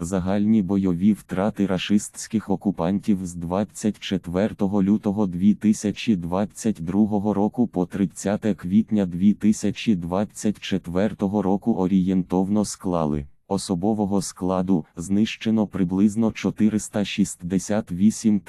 Загальні бойові втрати рашистських окупантів з 24 лютого 2022 року по 30 квітня 2024 року орієнтовно склали. Особового складу знищено приблизно 468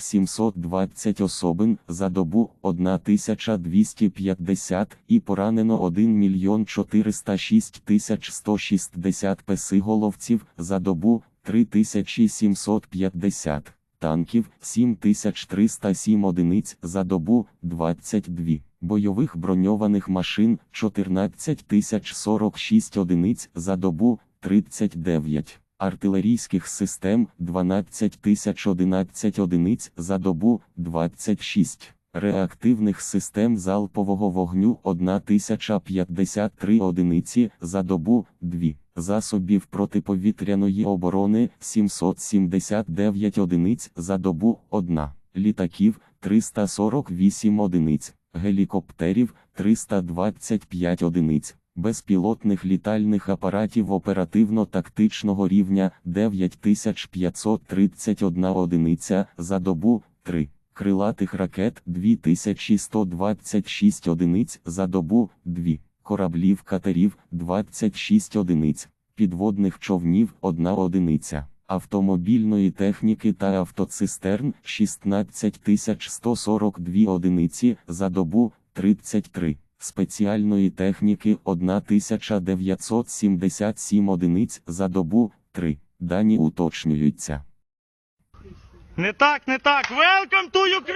720 особин за добу 1250 і поранено 1 мільйон 406 160 песиголовців за добу 3750 танків 7307 одиниць за добу 22, бойових броньованих машин 14046 одиниць за добу 39, артилерійських систем 12011 одиниць за добу 26. Реактивних систем залпового вогню 1053 одиниці за добу 2, засобів протиповітряної оборони 779 одиниць за добу 1, літаків 348 одиниць, гелікоптерів 325 одиниць, безпілотних літальних апаратів оперативно-тактичного рівня 9531 одиниця за добу 3 крилатих ракет 2126 одиниць за добу 2, кораблів катерів 26 одиниць, підводних човнів 1 одиниця, автомобільної техніки та автоцистерн 16142 одиниці за добу 33. Спеціальної техніки 1977 одиниць за добу 3. Дані уточнюються. Не так, не так. Welcome to Ukraine!